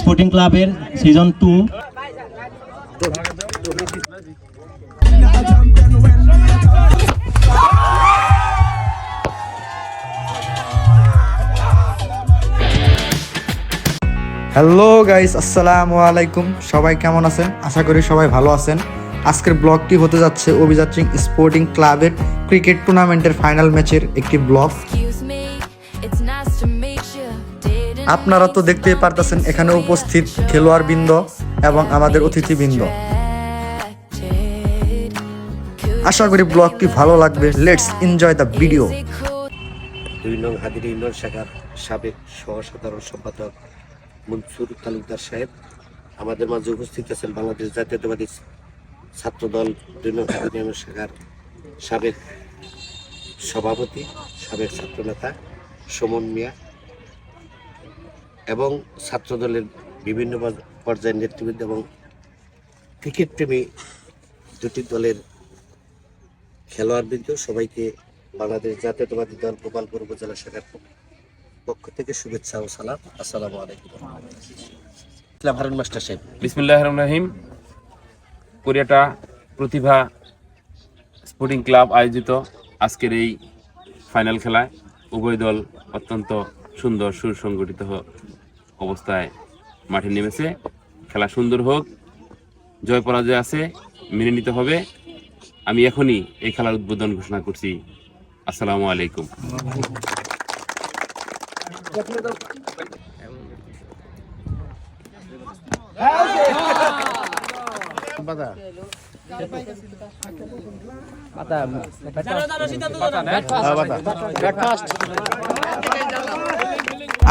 Sporting ক্লাবের season two. Hello guys আসসালামু আলাইকুম। সবাই কেমন আছেন? আশা করি সবাই ভালো আছেন। আজকের ব্লগটি হতে যাচ্ছে অভিযাত্রী স্পোর্টিং ক্লাবের ক্রিকেট টুর্নামেন্টের ফাইনাল ম্যাচের একটি ব্লগ। আপনারা তো দেখতেই পারতেছেন, এখানে উপস্থিত খেলোয়াড় বৃন্দ এবং আমাদের অতিথিবৃন্দ। আশা করি ব্লগটি ভালো লাগবে। লেটস এনজয় দ্য ভিডিও দুই নং হাদির ইউনিয়ন শাখার সাবেক সহসাধারণ সম্পাদক মনসুর তালুকদার সাহেব আমাদের মাঝে উপস্থিত আছেন বাংলাদেশ জাতীয়তাবাদী ছাত্র দল দুই নং হাদির ইউনিয়ন শাখার সাবেক সভাপতি, সাবেক ছাত্রনেতা সুমন মিয়া। এবং ছাত্র দলের বিভিন্ন পর্যায়ের নেতৃবৃন্দ এবং ক্রিকেট প্রেমী দুটি দলের খেলোয়াড়বৃন্দ সবাইকে বাংলাদেশ জাতীয়তাবাদী দল গোপালপুর উপজেলা শাখার পক্ষ- থেকে শুভেচ্ছা ও সালাম। আসসালামু আলাইকুম। হারুন মাস্টার সাহেব। বিসমিল্লাহ রহিম। কোরিয়াটা প্রতিভা স্পোর্টিং ক্লাব আয়োজিত আজকের এই ফাইনাল খেলায় উভয় দল অত্যন্ত সুন্দর সুসংগঠিত অবস্থায় মাঠে নেমেছে। খেলা সুন্দর হোক জয় পরাজয় আছে মেনে নিতে হবে। আমি এখনই এই খেলার উদ্বোধন ঘোষণা করছি। আসসালামু আলাইকুম।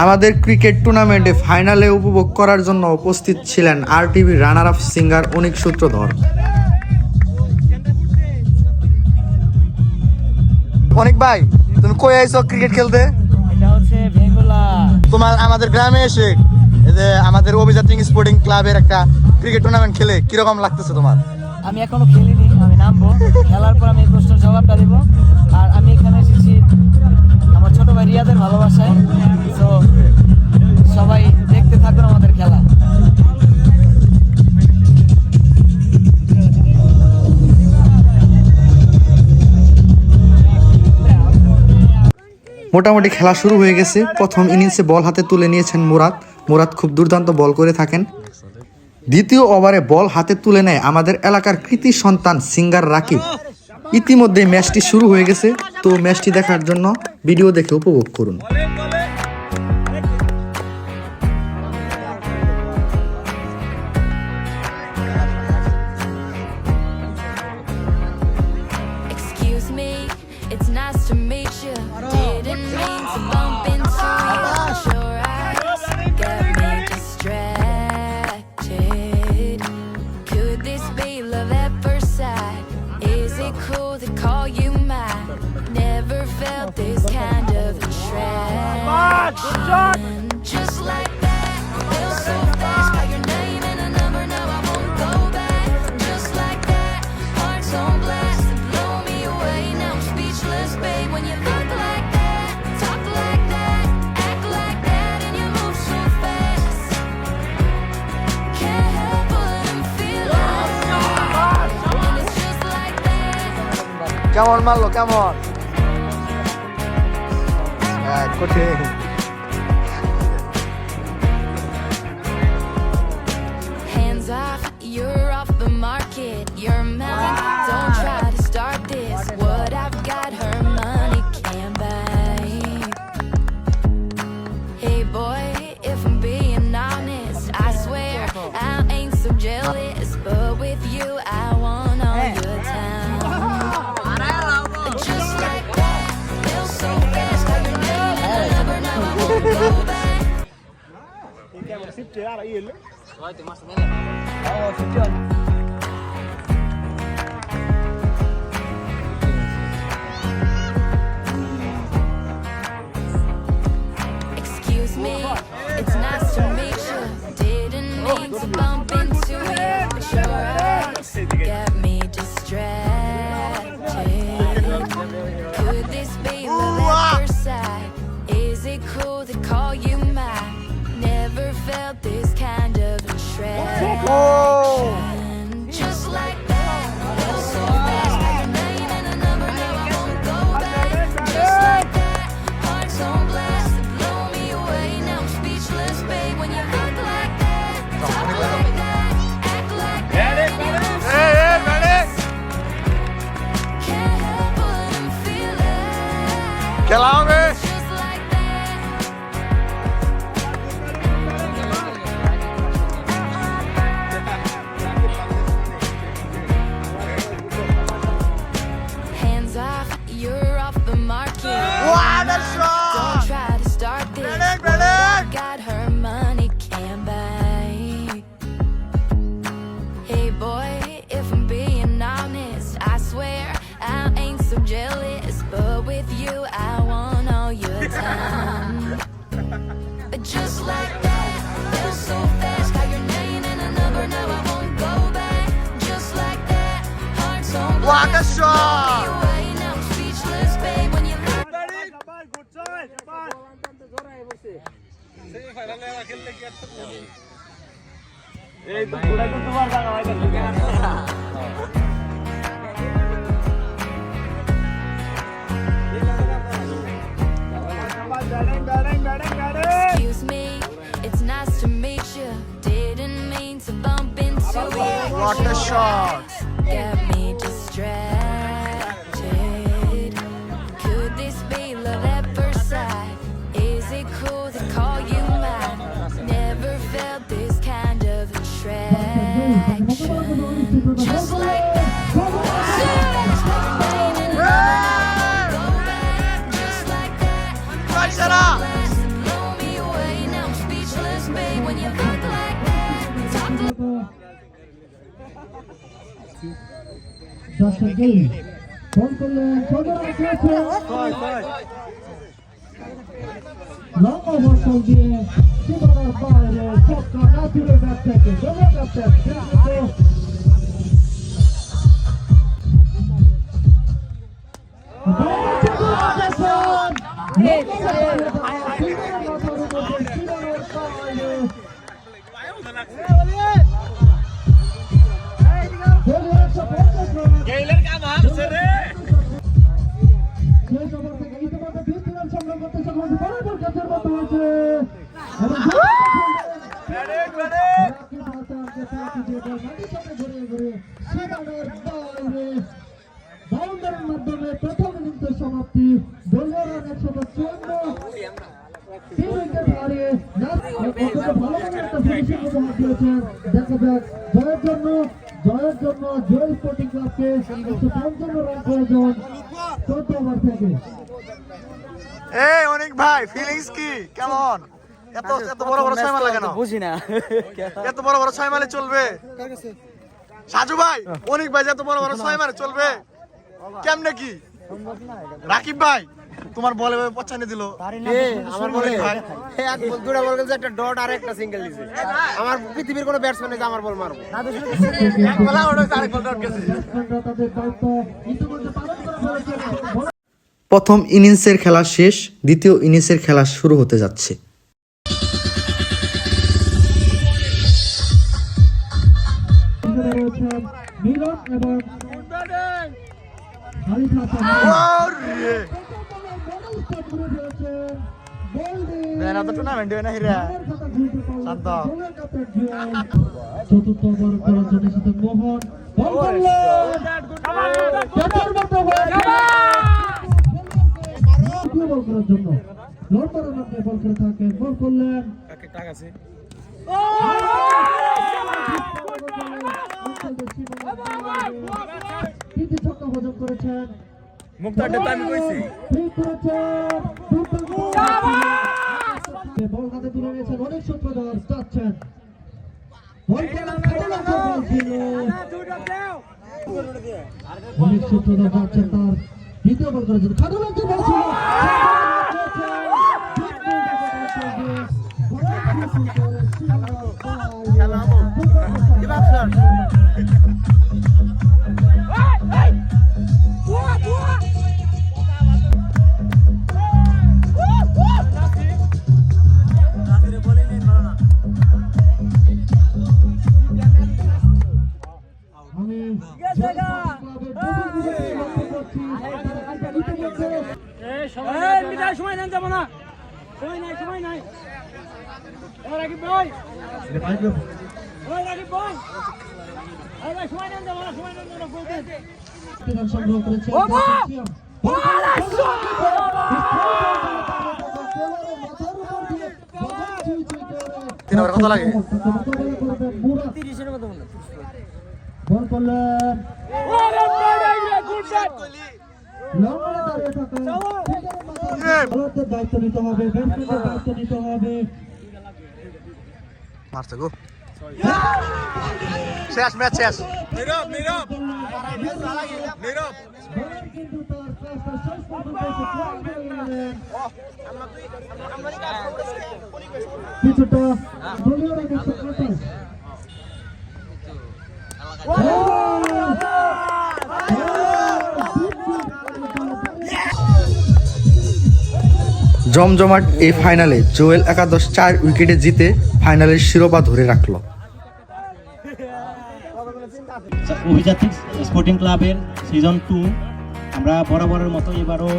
আমাদের ক্রিকেট টুর্নামেন্টে ফাইনালে উপভোগ করার জন্য উপস্থিত ছিলেন আর TV runner up singer Anik Sutradhar. অনেক ভাই তুমি কই আইছো ক্রিকেট খেলতে? এটা হচ্ছে ভেঙ্গুলা। তোমার আমাদের গ্রামে এসে এই যে আমাদের অভিযাত্রী স্পোর্টিং ক্লাবের একটা ক্রিকেট টুর্নামেন্ট খেলে কীরকম লাগতেছে তোমার? আমি এখনও খেলিনি আমি নামবো। খেলার পর আমি প্রশ্নের জবাবটা দিব। আর আমি এখানে এসেছি আমার ছোট ভাই রিয়াদের ভালোবাসায়। তো সবাই দেখতে থাকুন আমাদের খেলা। মোটামুটি খেলা শুরু হয়ে গেছে। প্রথম ইনিংসে বল হাতে তুলে নিয়েছেন মুরাদ। মুরাদ খুব দুর্দান্ত বল করে থাকেন। দ্বিতীয় ওভারে বল হাতে তুলে নেয় আমাদের এলাকার কৃতি সন্তান সিঙ্গার রাকিব। ইতিমধ্যে ম্যাচটি শুরু হয়ে গেছে, তো ম্যাচটি দেখার জন্য ভিডিও দেখে উপভোগ করুন It's nice to meet you. Didn't mean. কেমন মারলো কেমন হ্যাঁ, কঠিন यार येईल খেলা away, now I'm speechless, babe. When you Excuse me, it's nice to meet you. Didn't mean to bump into you. What a shot! Justin Gay. Phone করলেন সদর খেয়েছে লং ওভার দিয়ে সীমানার বাইরে, ছক্কা না তুলে ব্যাট থেকে দলে ক্যাপ্টেন কিন্তু গেইলের সমাপ্তি দিয়েছেন দেখা যাক জয়ের জন্য জয়ের জন্য জয় স্পোর্টিং ক্লাবকে একশো এই অনেক ভাই ফিলিংস কি? কেমন? এত এত বড় বড় ছয় মার লাগে না বুঝি না। এত বড় বড় ছয় মারে চলবে? সাজু ভাই অনেক ভাই এত বড় বড় ছয় মারে চলবে? কেমনে কি? রাকিব ভাই তোমার বলে পছন্দ দিল। আমার বলে ভাই এক বল দুটা বল গেছে একটা ডট আর একটা সিঙ্গেল দিছে। আমার পৃথিবীর কোনো ব্যাটসম্যান নেই আমার বল মারবো। এক বলা ওটা বলটা গেছে। প্রথম ইনিংসের খেলা শেষ দ্বিতীয় ইনিংসের খেলা শুরু হতে যাচ্ছে। শান্ত চতুর্থ ওভার করার জন্য এসেছেন মোহন বল করার জন্য লড়পড়ার মধ্যে বল করে থাকেন বল করলেন তৃতীয় ছক্কা হজম করেছেন মুক্তারটা আমি কইছি ঠিক করেছেন বল হাতে তুলে নিয়েছেন অনেক সূত্রধর চাচ্ছেন খেলা অনেক সূত্রধর যাচ্ছেন তার দ্বিতীয় বল করেছেন খাদু লাগছে বল ছিল আমি সময় নেন যাব না সময় নাই সময় নাই ভাই সংগ্রহ করেছে তিন ওভার কত লাগে। বল করলেন দায়িত্ব নিতে হবে দায়িত্ব নিতে হবে মারছে গো শেষ ম্যাচ শেষ। এসে ক্লাস করলেন। কিছুটা দলীয় রাখেছে কাটায় জমজমাট এই ফাইনালে জোয়েল একাদশ চার উইকেটে জিতে ফাইনালের শিরোপা ধরে রাখল। অভিজাতিক স্পোর্টিং ক্লাবের সিজন টু আমরা বরাবরের মতো এবারও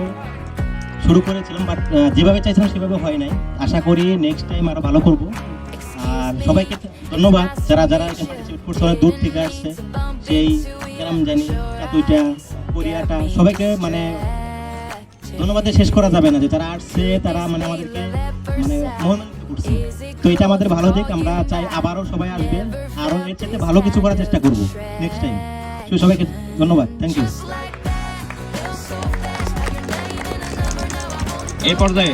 শুরু করেছিলাম বাট যেভাবে চাইছিলাম সেভাবে হয় নাই। আশা করি নেক্সট টাইম আরও ভালো করব। আর সবাইকে ধন্যবাদ, যারা যারা করছে, অনেক দূর থেকে আসছে। সেই কেরাম জানি চাতুইটা, কোরিয়াটা, সবাইকে মানে ধন্যবাদ শেষ করা যাবে না যে যারা আসছে তারা মানে আমাদেরকে মানে মনোনন্দিত করছে তো এটা আমাদের ভালো দিক আমরা চাই আবারও সবাই আসবে। আরও এর চাইতে ভালো কিছু করার চেষ্টা করব নেক্সট টাইম তো সবাইকে ধন্যবাদ থ্যাংক ইউ এই পর্যায়ে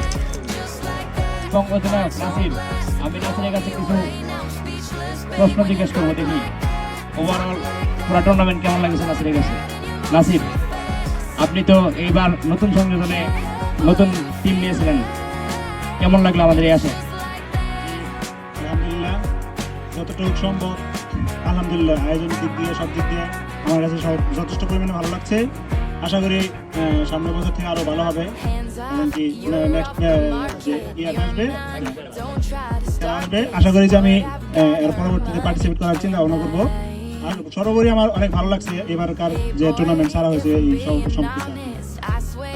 বঙ্গদিনায়ক নাসির আমি নাসিরের কাছে কিছু প্রশ্ন জিজ্ঞেস করব দেখি। ওভারঅল পুরো টুর্নামেন্ট কেমন লাগছে নাসিরের কাছে? নাসির। আপনি তো এইবার নতুন সংযোজনে নতুন টিম নিয়েছিলেন। কেমন লাগল আমাদের এই আসে আলহামদুলিল্লাহ, যতটুকু সম্ভব। আলহামদুলিল্লাহ, আয়োজনের দিক দিয়ে, সব দিক দিয়ে আমার কাছে সব- যথেষ্ট পরিমাণে ভালো লাগছে। আশা করি সামনের বছর থেকে আরও ভালো হবে। আসবে আশা করি যে আমি এর পরবর্তীতে পার্টিসিপেট করার চিন্তা ভাবনা করব। সর্বোপরি আমার অনেক ভালো লাগছে এবারকার যে টুর্নামেন্ট সারা হয়েছে এই সব সম্পর্কে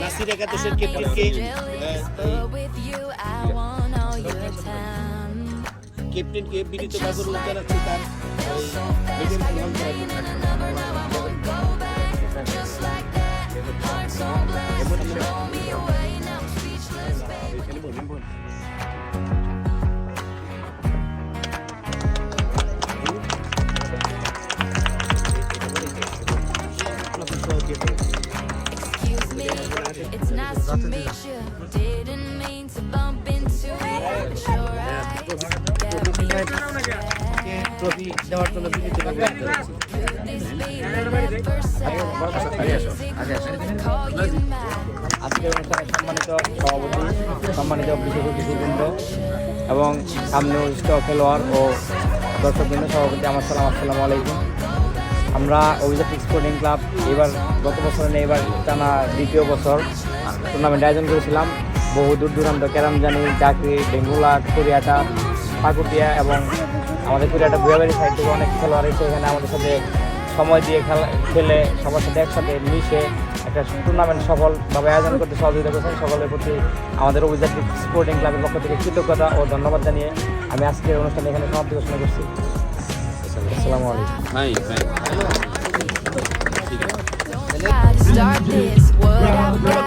নাসির একাদশের ক্যাপ্টেনকে ক্যাপ্টেনকে বিনীতভাবে অনুরোধ জানাচ্ছি তার জন্য। Excuse me, it's nice to meet you. Didn't mean to bump into সম্মানিত সভাপতি সম্মানিত বিশেষ এবং সামনে খেলোয়াড় ও দর্শকবৃন্দ সভাপতি আমার সালাম আসসালামু আলাইকুম আমরা অভিজাত স্পোর্টিং ক্লাব, এবার গত বছর এবার টানা দ্বিতীয় বছর টুর্নামেন্ট আয়োজন করেছিলাম। বহু দূর দূরান্ত, কেরামজানি চাকরি বেঙ্গুলা, কোরিয়াটা, পাকুটিয়া এবং আমাদের কোরিয়াটা বুয়াবাড়ি সাইড থেকে অনেক খেলোয়াড় এসে এখানে আমাদের সাথে সময় দিয়ে খেলা, খেলে সবার সাথে একসাথে মিশে একটা টুর্নামেন্ট সফলভাবে আয়োজন করতে সহযোগিতা করেছেন। সকলের প্রতি আমাদের অভিজাত স্পোর্টিং ক্লাবের পক্ষ থেকে কৃতজ্ঞতা ও ধন্যবাদ জানিয়ে আমি আজকের অনুষ্ঠানে এখানে সমাপ্তি ঘোষণা করছি। Assalamu alaikum. Hi, hi. Start this world.